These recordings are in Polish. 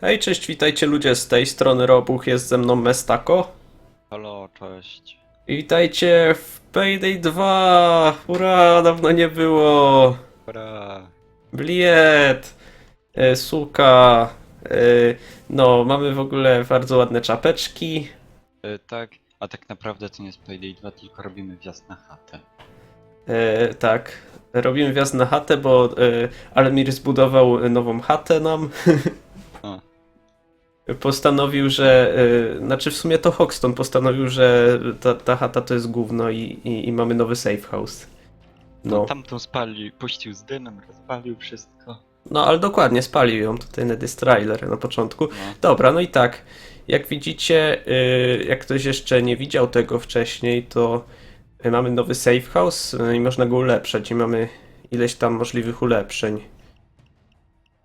Hej, cześć, witajcie ludzie z tej strony Robuch, jest ze mną Mestako. Halo, cześć. I witajcie w Payday 2! Ura, dawno nie było! Bra. Bliet! E, suka! E, no, mamy w ogóle bardzo ładne czapeczki. Y, tak, a tak naprawdę to nie jest Payday 2, tylko robimy wjazd na chatę. E, tak, robimy wjazd na chatę, bo e, Almir zbudował nową chatę nam. Postanowił, że. E, znaczy, w sumie to Hoxton postanowił, że ta, ta chata to jest gówno i, i, i mamy nowy safe house. No. Tamtą spalił, puścił z dymem, rozpalił wszystko. no, ale dokładnie spalił ją tutaj Nedy Trailer na początku. No. Dobra, no i tak. Jak widzicie, y, jak ktoś jeszcze nie widział tego wcześniej, to y, mamy nowy safe house y, i można go ulepszać i mamy ileś tam możliwych ulepszeń.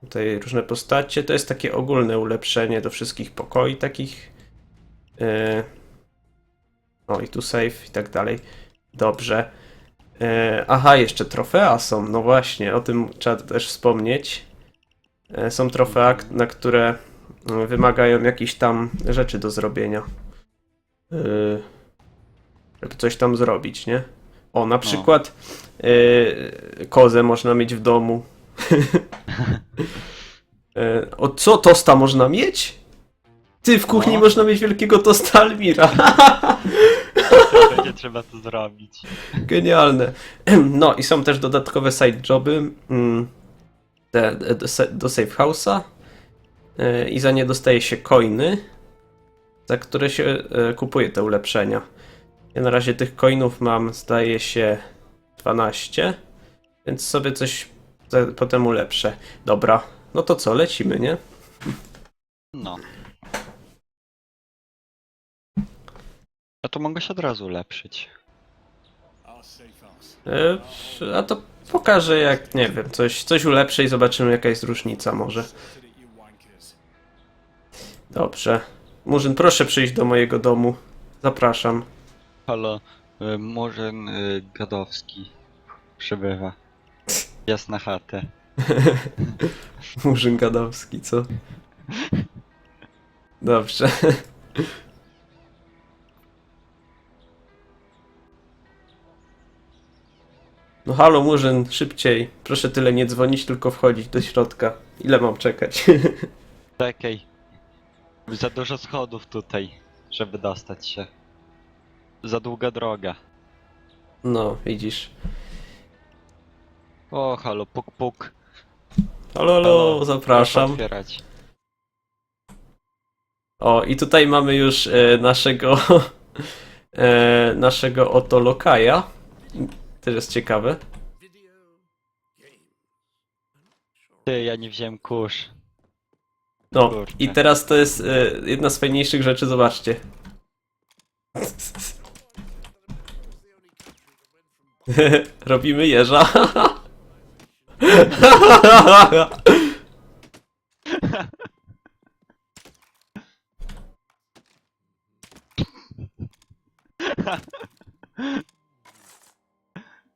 Tutaj różne postacie, to jest takie ogólne ulepszenie do wszystkich pokoi takich. Y, O i tu save i tak dalej. Dobrze. Y, Aha, jeszcze trofea są, no właśnie, o tym trzeba też wspomnieć. Y, Są trofea, na które wymagają jakichś tam rzeczy do zrobienia. Yy, żeby coś tam zrobić, nie? O, na przykład yy, kozę można mieć w domu. Yy, o, co tosta można mieć? Ty, w kuchni No. można mieć wielkiego tosta Almira. Będzie trzeba to zrobić. Genialne. No i są też dodatkowe side joby mm, te, do, se- do safe house'a Yy, i za nie dostaje się coiny, za które się e, kupuje te ulepszenia. Ja na razie tych coinów mam, zdaje się, 12, więc sobie coś potem ulepszę. Dobra, no to co, lecimy, nie? No. A to mogę się od razu ulepszyć. E, a to pokażę jak, nie wiem, coś, coś ulepszę i zobaczymy jaka jest różnica może. Dobrze. Murzyn, proszę przyjść do mojego domu. Zapraszam. Halo, y, Murzyn y, Gadowski przybywa. Wjazd na chatę. Murzyn Gadowski, co? Dobrze. No halo Murzyn, szybciej. Proszę tyle nie dzwonić, tylko wchodzić do środka. Ile mam czekać? Czekaj. Za dużo schodów tutaj, żeby dostać się. Za długa droga. No, widzisz. O, halo, puk puk. Halo, halo, Proszę zapraszam. otwierać. O, i tutaj mamy już e, naszego e, naszego oto lokaja. Też jest ciekawe. Ty, ja nie wziąłem kurz. No, Kurczę. i teraz to jest e, jedna z fajniejszych rzeczy, zobaczcie. Robimy jeża.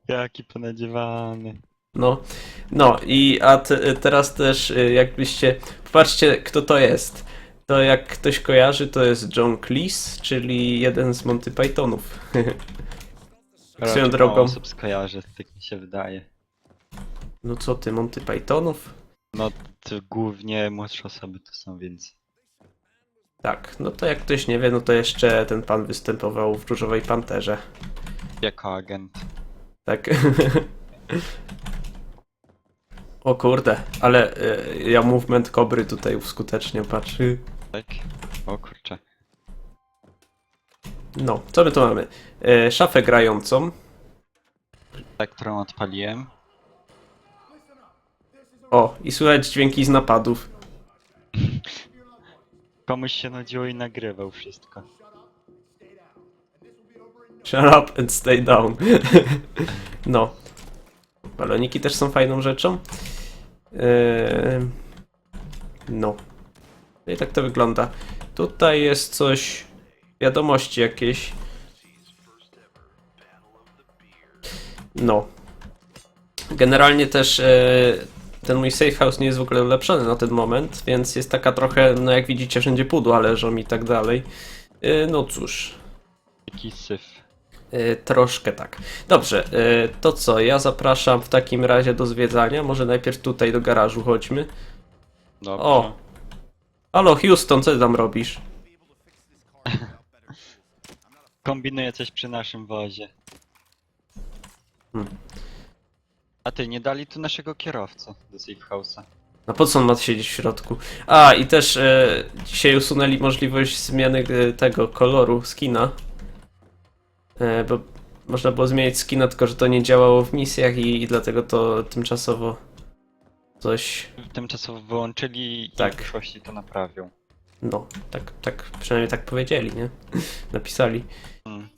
Jaki ponadziewany. No, no i a te, teraz też e, jakbyście, popatrzcie kto to jest. To jak ktoś kojarzy, to jest John Cleese, czyli jeden z Monty Pythonów. Swoją Raczej drogą. mało osób skojarzy, tak mi się wydaje. No co ty, Monty Pythonów? No, to głównie młodsze osoby to są, więc... Tak, no to jak ktoś nie wie, no to jeszcze ten pan występował w Różowej Panterze. Jako agent. Tak. o kurde, ale e, ja movement kobry tutaj uskutecznię, patrz. Tak? O kurczę. No, co my tu mamy? E, szafę grającą. Tak, którą odpaliłem. O, i słychać dźwięki z napadów. Komuś się nudziło i nagrywał wszystko. Shut up and stay down. no. Baloniki też są fajną rzeczą. Eee, no. No i tak to wygląda. Tutaj jest coś. Wiadomości jakieś. No. Generalnie też e, ten mój safe house nie jest w ogóle ulepszony na ten moment, więc jest taka trochę, no jak widzicie, wszędzie pudła leżą i tak dalej. Yy, no cóż, Jaki syf. yy, troszkę tak. Dobrze, yy, to co, ja zapraszam w takim razie do zwiedzania. Może najpierw tutaj do garażu chodźmy. Dobrze. O! Halo Houston, co ty tam robisz? Kombinuję coś przy naszym wozie. Hmm. A ty, nie dali tu naszego kierowcę do safe house'a. No po co on ma siedzieć w środku? A, i też e, dzisiaj usunęli możliwość zmiany e, tego koloru skina. E, bo można było zmienić skina, tylko że to nie działało w misjach i, i dlatego to tymczasowo coś. Tymczasowo wyłączyli i Tak. w przyszłości to naprawią. No, tak, tak, przynajmniej tak powiedzieli, nie? Napisali. Hmm.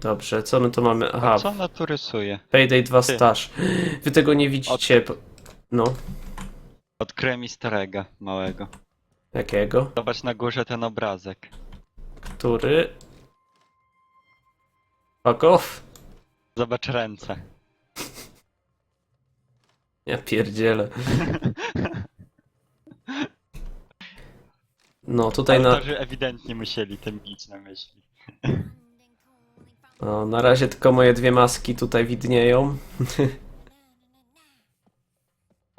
Dobrze, co my tu mamy? A Aha, co ona tu rysuje? Payday 2 Ty. staż. Wy tego nie widzicie. bo- No, Odkryłem easter egga małego. jakiego? Zobacz na górze ten obrazek. Który? Fuck off. Zobacz ręce. Ja pierdzielę. No tutaj na, Autorzy ewidentnie musieli tym mieć na myśli. no, na razie tylko moje dwie maski tutaj widnieją.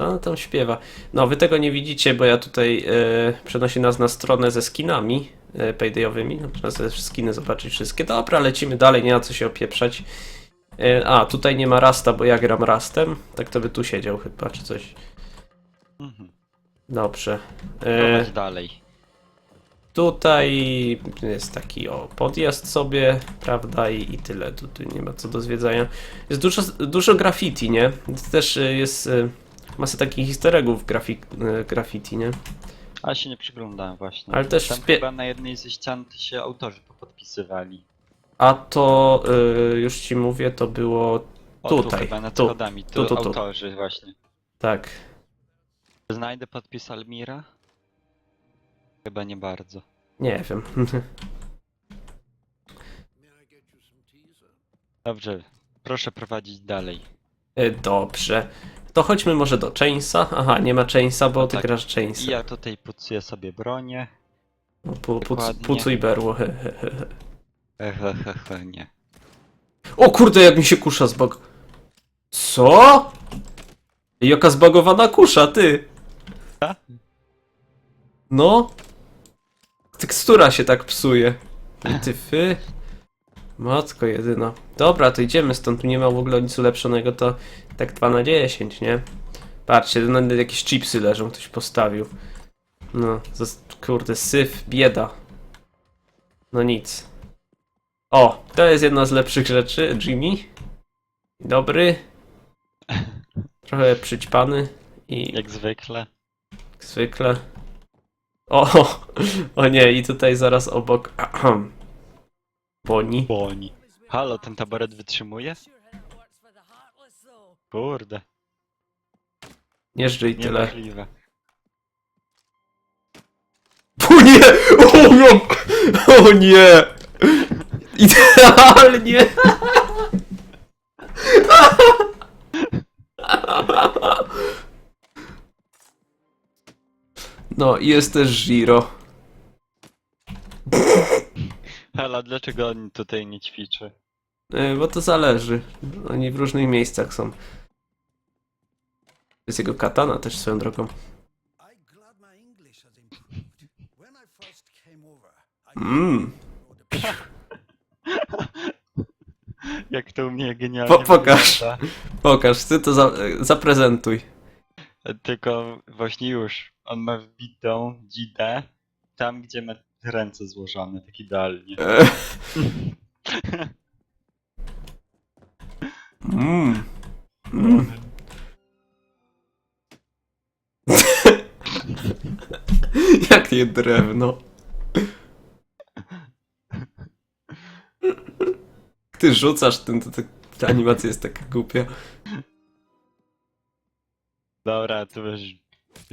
No, tam śpiewa. No, wy tego nie widzicie, bo ja tutaj e, przenosi nas na stronę ze skinami e, paydayowymi. No, Można sobie skiny zobaczyć wszystkie. Dobra, lecimy dalej, nie ma co się opieprzać. E, a, tutaj nie ma Rasta, bo ja gram Rastem. Tak to by tu siedział chyba, czy coś. Mhm. Dobrze. Prowadź dalej. Tutaj jest taki o podjazd sobie, prawda, i, i tyle. Tutaj nie ma co do zwiedzania. Jest dużo, dużo graffiti, nie? Też y, jest y, masa takich easter eggów grafik, y, graffiti, nie? A się nie przyglądałem właśnie. Ale też Tam chyba na jednej ze ścian się autorzy podpisywali. A to y, już ci mówię, to było O, Tutaj, Tu chyba nad. Tu, tu, tu, tu. autorzy właśnie. tak. Znajdę podpis Almira? Chyba nie bardzo. Nie wiem. Dobrze, proszę prowadzić dalej. Y, Dobrze. To chodźmy może do Chainsa. Aha, nie ma Chainsa, bo ty tak. grasz Chainsa. Ja tutaj pucuję sobie bronię. No, pu, puc, Dokładnie. pucuj berło. he, he, he. Ehehehe, nie. O kurde, jak mi się kusza zbag... Co? Jaka zbagowana kusza, ty? No. Tekstura się tak psuje. I ty fy. Matko jedyna. Dobra, to idziemy stąd, tu nie ma w ogóle nic ulepszonego, to tak 2 na 10, nie? Patrzcie, no, jakieś chipsy leżą, ktoś postawił. No, zas- kurde, syf, bieda. No nic. O, to jest jedna z lepszych rzeczy, Jimmy. Dobry. Trochę przyćpany i Jak zwykle. jak zwykle. O, o nie, i tutaj zaraz obok. Ahem. Boni. Boni. Halo, ten taboret wytrzymuje? Kurde, Nie żyj tyle. niemożliwe. O nie! O, no. o nie! Idealnie! No i jest też Giro. Halo, dlaczego on tutaj nie ćwiczy? E, Bo to zależy. Oni w różnych miejscach są. To jest jego katana też swoją drogą. I glad my English has improved. When I first came over, I Mmm. Jak to u mnie genialnie Po- pokaż. wygląda. Pokaż, ty to za, e, zaprezentuj. Tylko właśnie już, on ma wbitą dzidę tam, gdzie ma ręce złożone, tak idealnie. E. Mm. Jak nie drewno. Ty rzucasz ten, to, to, ta animacja jest taka głupia. Dobra, tu wiesz,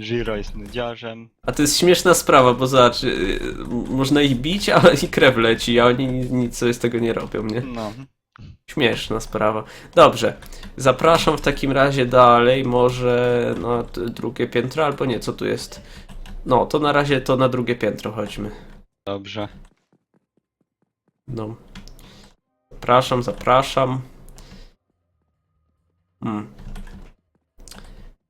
Giro jest nudziarzem. A to jest śmieszna sprawa, bo zobacz, y, można ich bić, ale i krew leci, a oni ni- nic sobie z tego nie robią, nie? No, Śmieszna sprawa. Dobrze, zapraszam w takim razie dalej, może na t- drugie piętro, albo nie, co tu jest? No, to na razie to na drugie piętro chodźmy. Dobrze. No. Zapraszam, zapraszam. Hmm.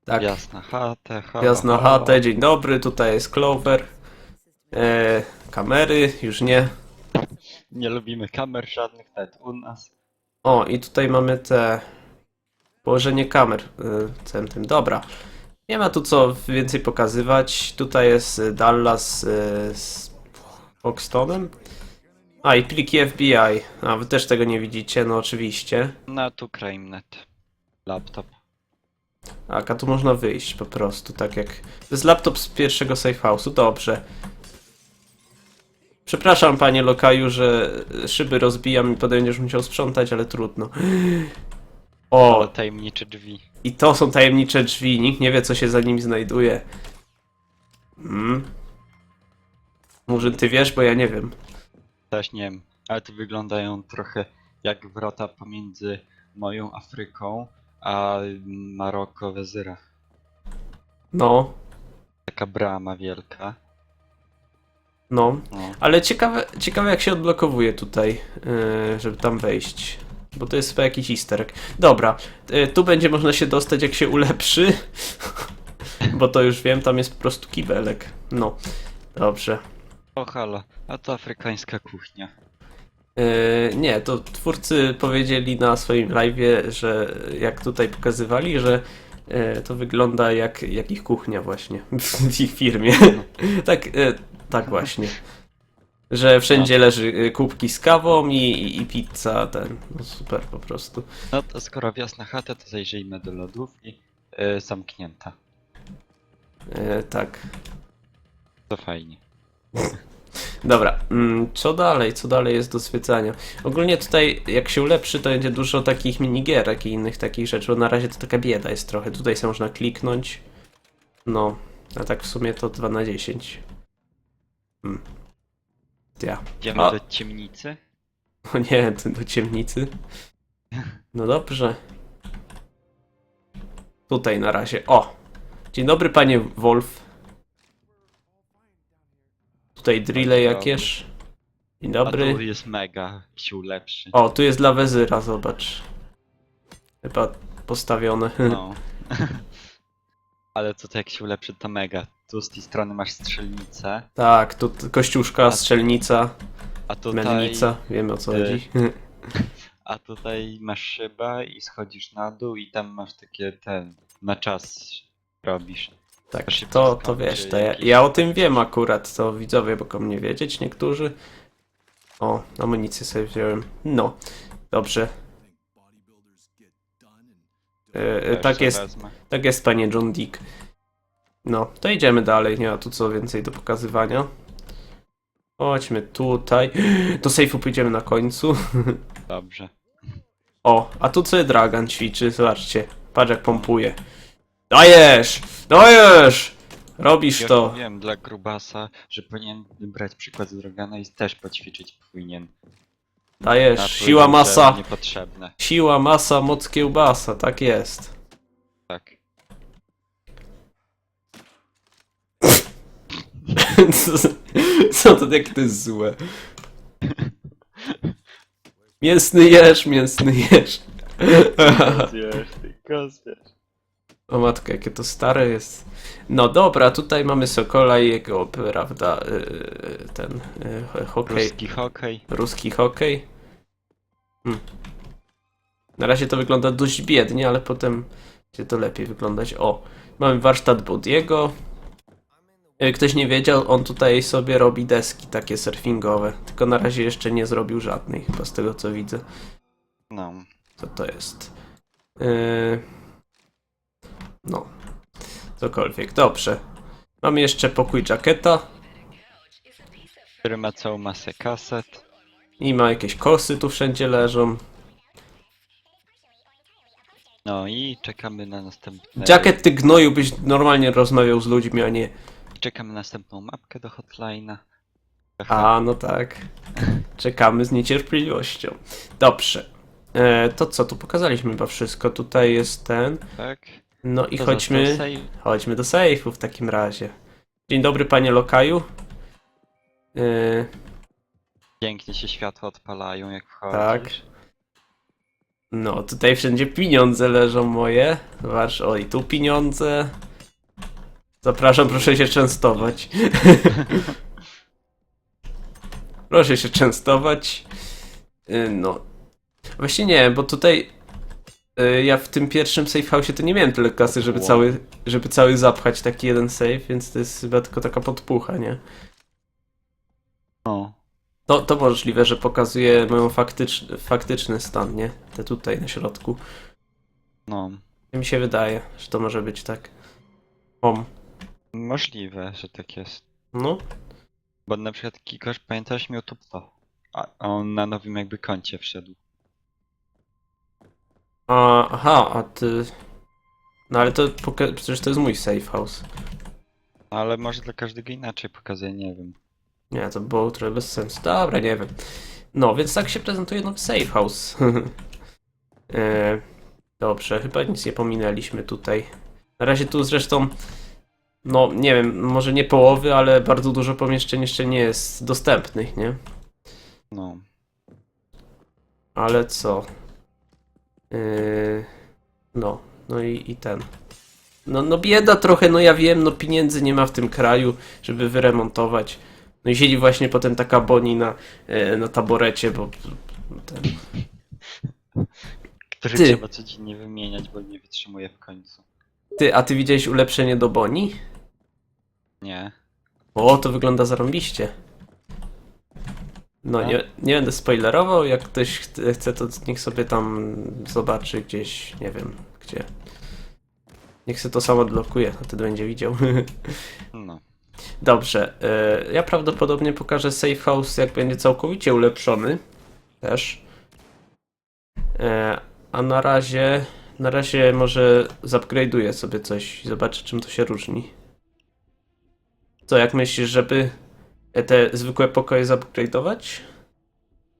Tak, Jasna chatę, halo, wjazd na halo. chatę, dzień dobry, tutaj jest Clover. E, kamery, już nie. Nie lubimy kamer żadnych, nawet u nas. O, i tutaj mamy te położenie kamer y, całym tym. Dobra. Nie ma tu co więcej pokazywać. Tutaj jest y, Dallas y, z Foxtonem. A i pliki FBI. A wy też tego nie widzicie, no oczywiście. Na tu CrimeNet. Laptop. Tak, a tu można wyjść po prostu, tak jak... To jest laptop z pierwszego safe house'u, dobrze. Przepraszam panie lokaju, że szyby rozbijam i potem będziesz musiał sprzątać, ale trudno. O, Ale tajemnicze drzwi. I to są tajemnicze drzwi, nikt nie wie co się za nimi znajduje. Hmm. Może ty wiesz, bo ja nie wiem. Też nie wiem, ale to wyglądają trochę jak wrota pomiędzy moją Afryką a Maroko Wezyra. No, Taka brama wielka. no. No. Ale ciekawe, ciekawe jak się odblokowuje tutaj, yy, żeby tam wejść. Bo to jest chyba jakiś easter egg. Dobra, yy, tu będzie można się dostać jak się ulepszy. Bo to już wiem, tam jest po prostu kibelek. No, dobrze. O halo, a to afrykańska kuchnia. Yy, nie, to twórcy powiedzieli na swoim live'ie, że jak tutaj pokazywali, że yy, to wygląda jak, jak ich kuchnia właśnie w ich firmie. tak, yy, tak właśnie. Że wszędzie leży yy, kubki z kawą i, i, pizza, ten, no super po prostu. No to skoro wjazd na chatę, to zajrzyjmy do lodówki. Yy, zamknięta. Yy, tak. To fajnie. Dobra, mm, co dalej? Co dalej jest do zwiedzania? Ogólnie tutaj, jak się ulepszy, to będzie dużo takich minigierek i innych takich rzeczy, bo na razie to taka bieda jest trochę. Tutaj sobie można kliknąć. No, a tak w sumie to 2 na 10. Hmm. Ja. Idziemy do ciemnicy. O nie, do ciemnicy. No dobrze. Tutaj na razie. O! Dzień dobry, panie Wolf. Tutaj drille jakieś. Dzień A dobry. tu jest mega sił lepszy. O, tu jest dla wezyra, zobacz. Chyba postawione. No. Ale to jak się ulepszy to mega. Tu z tej strony masz strzelnicę, tak, tu t- kościuszka, strzelnica, a tutaj, mennica. Wiemy o co y, chodzi. a tutaj masz szybę i schodzisz na dół i tam masz takie ten, na czas robisz. Tak, to, to wiesz, to ja, ja o tym wiem akurat, to widzowie mogą nie wiedzieć niektórzy. O, amunicję sobie wziąłem. No, dobrze. E, e, tak jest, wezmę. tak jest panie John Dick. No, to idziemy dalej, nie ma tu co więcej do pokazywania. Chodźmy tutaj. Do sejfu pójdziemy na końcu. Dobrze. O, a tu sobie Dragan ćwiczy, zobaczcie. Patrz jak pompuje. Dajesz! Dajesz! Robisz Ja to. wiem dla grubasa, że powinien brać przykład z Drogana i też poćwiczyć powinien. Dajesz. Na Siła że masa. Niepotrzebne, Siła, masa, moc kiełbasa, tak jest. tak. co, co to, jak to jest złe? Mięsny jesz, mięsny jesz. Zjesz, tylko zjesz. O matko, jakie to stare jest. No dobra, tutaj mamy Sokola i jego, prawda, yy, ten yy, hokej, Ruski hokej. ruski hokej. Hmm. Na razie to wygląda dość biednie, ale potem będzie to lepiej wyglądać. O, mamy warsztat Bodiego. Yy, Ktoś nie wiedział, on tutaj sobie robi deski takie surfingowe, tylko na razie jeszcze nie zrobił żadnej, chyba z tego co widzę. No. Co to jest? Yy... No. Cokolwiek. Dobrze. Mamy jeszcze pokój jacketa Który ma całą masę kaset. i ma jakieś kosy tu wszędzie leżą. No i czekamy na następne. Jacket, ty gnoju, byś normalnie rozmawiał z ludźmi, a nie... Czekamy na następną mapkę do hotline'a. A, no tak. Czekamy z niecierpliwością. Dobrze. E, to co, tu pokazaliśmy chyba wszystko. Tutaj jest ten. Tak? No i To chodźmy. save. Chodźmy do sejfu w takim razie. Dzień dobry, panie lokaju. E, Pięknie się światła odpalają jak wchodzisz. Tak. no, tutaj wszędzie pieniądze leżą moje. Zobacz, o i tu pieniądze. Zapraszam, proszę się częstować. proszę się częstować. E, no. Właśnie nie, bo tutaj ja w tym pierwszym safe house to nie miałem tyle kasy, żeby Wow. cały, żeby cały zapchać taki jeden safe, więc to jest chyba tylko taka podpucha, nie? No. To, to możliwe, że pokazuje moją faktyczny, faktyczny stan, nie? Te tutaj na środku. No. Mi się wydaje, że to może być tak. Om. Możliwe, że tak jest. No. Bo na przykład Kikosz, pamiętasz, miał top 100. A a on na nowym jakby koncie wszedł. A, aha, a ty... No ale to poka- przecież to jest mój safe house. Ale może dla każdego inaczej pokazuje, nie wiem. Nie, to było trochę bez sensu. Dobra, nie wiem. No, więc tak się prezentuje nowy safe house. e, dobrze, chyba nic nie pominęliśmy tutaj. Na razie tu zresztą, no nie wiem, może nie połowy, ale bardzo dużo pomieszczeń jeszcze nie jest dostępnych, nie? No. Ale co? Yy, no, no i, i ten. No, no bieda trochę, no ja wiem, no pieniędzy nie ma w tym kraju, żeby wyremontować. No i siedzi właśnie potem taka Boni na, e, na taborecie, bo ten, Który Ty. trzeba codziennie wymieniać, bo nie wytrzymuje w końcu. Ty, a ty widziałeś ulepszenie do Boni? Nie. O, to wygląda zarąbiście. No, No. nie, nie będę spoilerował, jak ktoś ch- chce, to niech sobie tam zobaczy gdzieś, nie wiem, gdzie. Niech sobie to samo odblokuje, a wtedy będzie widział. No. Dobrze, e, ja prawdopodobnie pokażę Safe House, jak będzie całkowicie ulepszony. Też. E, A na razie, na razie może zupgrade'uję sobie coś i zobaczę, czym to się różni. Co, jak myślisz, żeby te zwykłe pokoje zupgrade'ować?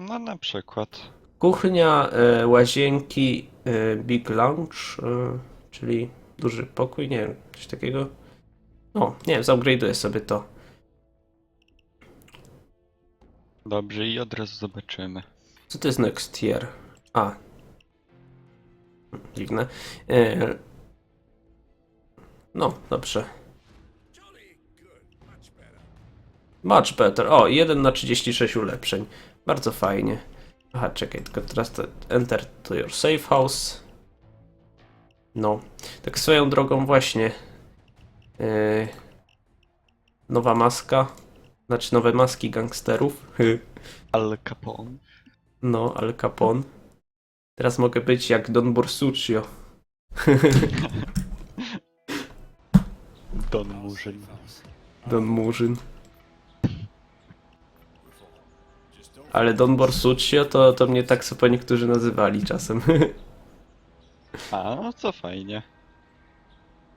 No na przykład. Kuchnia, e, łazienki, e, big lounge, e, czyli duży pokój, nie wiem, coś takiego. O, nie wiem, zupgrade'uję sobie to. Dobrze i od razu zobaczymy. Co to jest next year? A. Dziwne. E, No, dobrze. Much better. O, 1 na 36 ulepszeń. Bardzo fajnie. Aha, czekaj, tylko teraz to enter to your safe house. No. Tak swoją drogą właśnie. e, Nowa maska. Znaczy nowe maski gangsterów. Al Capone. No, Al Capone. Teraz mogę być jak Don Borsuccio. Don Murzyn. Don Murzyn. Ale Don Borsuccio to, to mnie tak sobie niektórzy nazywali czasem. A, no co fajnie.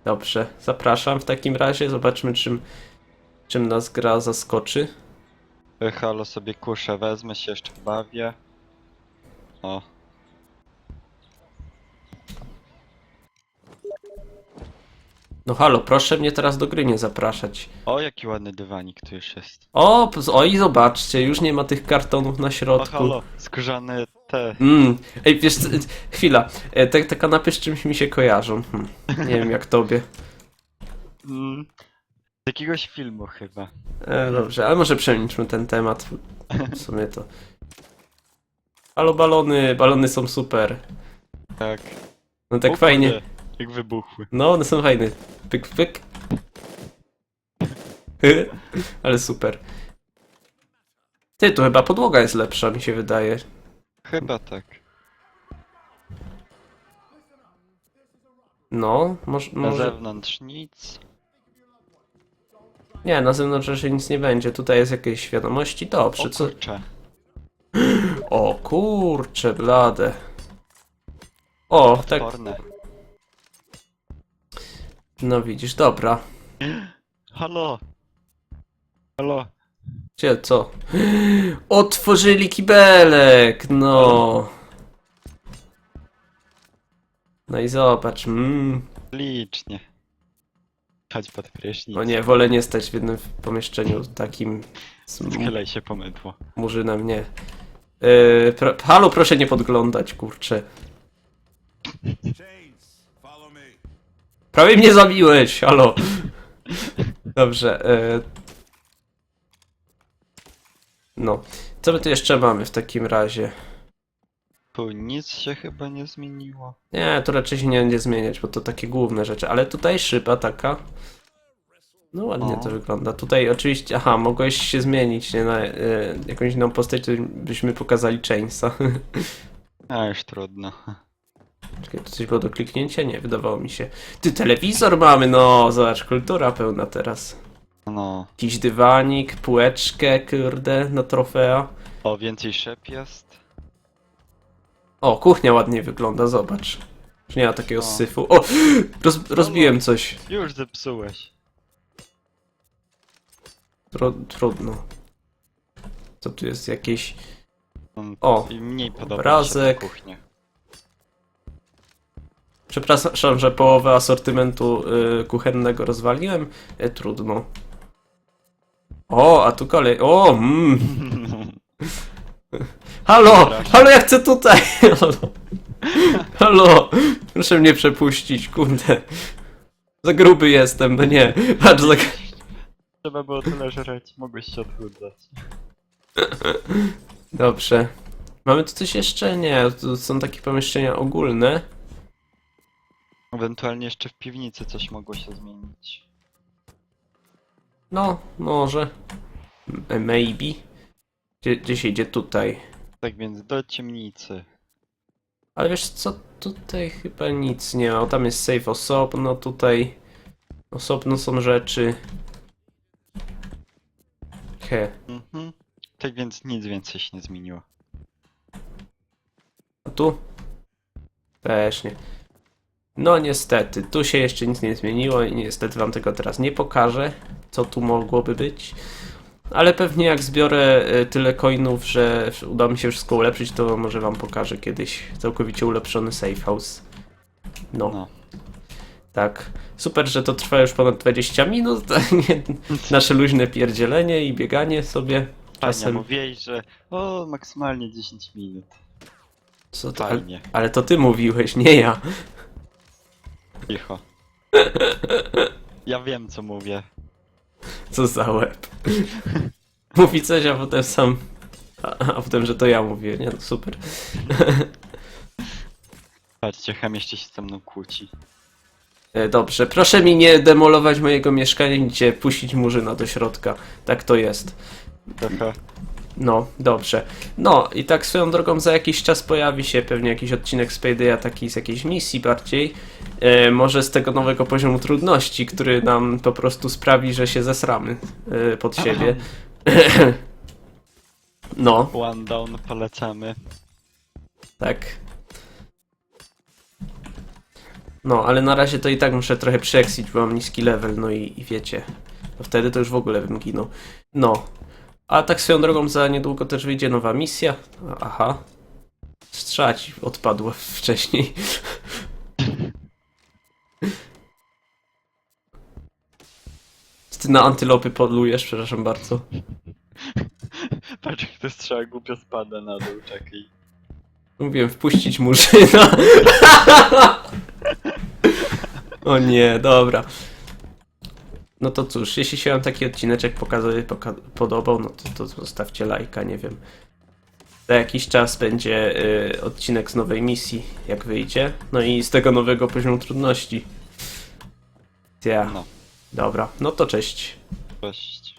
Dobrze, zapraszam w takim razie. Zobaczmy, czym, czym nas gra zaskoczy. E, Halo sobie kuszę, wezmę się jeszcze bawię. O, No halo, proszę mnie teraz do gry nie zapraszać. o jaki ładny dywanik tu już jest. O, p- oj, zobaczcie, już nie ma tych kartonów na O środku. halo, skórzane te. Mm. Ej, wiesz, co, chwila. E, Te, te kanapy z czymś mi się kojarzą. Hm. Nie wiem jak tobie. Mm, z jakiegoś filmu chyba. E, dobrze, ale może przemilczmy ten temat. W sumie to. Halo balony, balony są super. Tak. No tak O fajnie. kurde, Jak wybuchły. No, one są fajne. Pyk, pyk. ale super. Ty, tu chyba podłoga jest lepsza, mi się wydaje. Chyba tak. No, może... Na może... zewnątrz nic. Nie, na zewnątrz raczej nic nie będzie. Tutaj jest jakieś wiadomości. Dobrze, O co... O kurcze, blade. O, tak. Odporne. No widzisz, dobra. Halo. Halo. Gdzie, co? Otworzyli kibelek, no. No i zobacz, mmm. Licznie. Chodź pod prysznic. O nie, wolę nie stać w jednym pomieszczeniu takim z Schylaj się po mydło. murzynem, nie. Yy, pro, halo, proszę nie podglądać, kurczę. Prawie mnie zabiłeś, halo. Dobrze. Yy... No. Co my tu jeszcze mamy w takim razie? Tu nic się chyba nie zmieniło. Nie, to raczej się nie będzie zmieniać, bo to takie główne rzeczy. Ale tutaj szyba taka. No ładnie O. to wygląda. Tutaj oczywiście, aha, mogłeś się zmienić, nie? Na e, jakąś inną postać, to byśmy pokazali Chainsa. A już trudno. Czekaj, tu coś było do kliknięcia? Nie, wydawało mi się. Ty, telewizor mamy, no, zobacz, kultura pełna teraz. No. Jakiś dywanik, półeczkę, kurde, na trofea. O, więcej szep jest. O, kuchnia ładnie wygląda, zobacz. Czy nie ma takiego O. syfu? O, roz, rozbiłem coś. Już zepsułeś. Tru, trudno. Co tu jest jakieś... Mm, O, I mniej podoba mi się obrazek. kuchnia. Przepraszam, że połowę asortymentu y, kuchennego rozwaliłem. E, trudno. O, a tu kolej. O, mm. Halo! Halo, ja chcę tutaj! Halo! Halo! Proszę mnie przepuścić, kurde. Za gruby jestem, no nie. Patrz, za... Trzeba było tyle żreć, mogłeś się odchudzać. Dobrze. Mamy tu coś jeszcze? Nie, tu są takie pomieszczenia ogólne. Ewentualnie jeszcze w piwnicy coś mogło się zmienić. No, może. M- Maybe. Gdzie, gdzie się idzie? Tutaj. Tak więc do ciemnicy. Ale wiesz co, tutaj chyba nic nie ma. Tam jest safe osobno, tutaj osobno są rzeczy. He. Mhm. Tak więc nic więcej się nie zmieniło. A tu? Też nie. No niestety, tu się jeszcze nic nie zmieniło i niestety wam tego teraz nie pokażę, co tu mogłoby być. Ale pewnie jak zbiorę y, tyle coinów, że uda mi się wszystko ulepszyć, to może wam pokażę kiedyś całkowicie ulepszony safe house. No, No. tak. Super, że to trwa już ponad 20 minut. Nasze luźne pierdzielenie i bieganie sobie czasem. mówiłeś, że o, maksymalnie 10 minut. Co to, ale, ale to ty mówiłeś, nie ja. Cicho. Ja wiem co mówię. Co za łeb. Mówi coś, a potem sam. A, a potem, że to ja mówię. Nie, no super. Patrzcie, Hem jeszcze się ze mną kłóci. E, Dobrze, proszę mi nie demolować mojego mieszkania, gdzie puścić murzyna do środka. Tak to jest. Trochę. No, dobrze. No, i tak swoją drogą za jakiś czas pojawi się pewnie jakiś odcinek z Paydaya, taki z jakiejś misji bardziej. E, może z tego nowego poziomu trudności, który nam po prostu sprawi, że się zesramy e, pod siebie. no, One down polecamy. tak. No, ale na razie to i tak muszę trochę przeeksić, bo mam niski level, no i, i wiecie. To wtedy to już w ogóle bym ginął. No. A tak swoją drogą za niedługo też wyjdzie nowa misja. Aha. Strzać odpadło wcześniej. Ty na antylopy polujesz, przepraszam bardzo. Patrz, jak to strzała głupio spada na dół, czekaj. Mówiłem wpuścić murzyna. o nie, dobra. No to cóż, jeśli się wam taki odcineczek pokazuje, poka podobał, no to, to zostawcie lajka, nie wiem. Za jakiś czas będzie y, odcinek z nowej misji, jak wyjdzie. No i z tego nowego poziomu trudności. Ja. No, Dobra, no to cześć. cześć.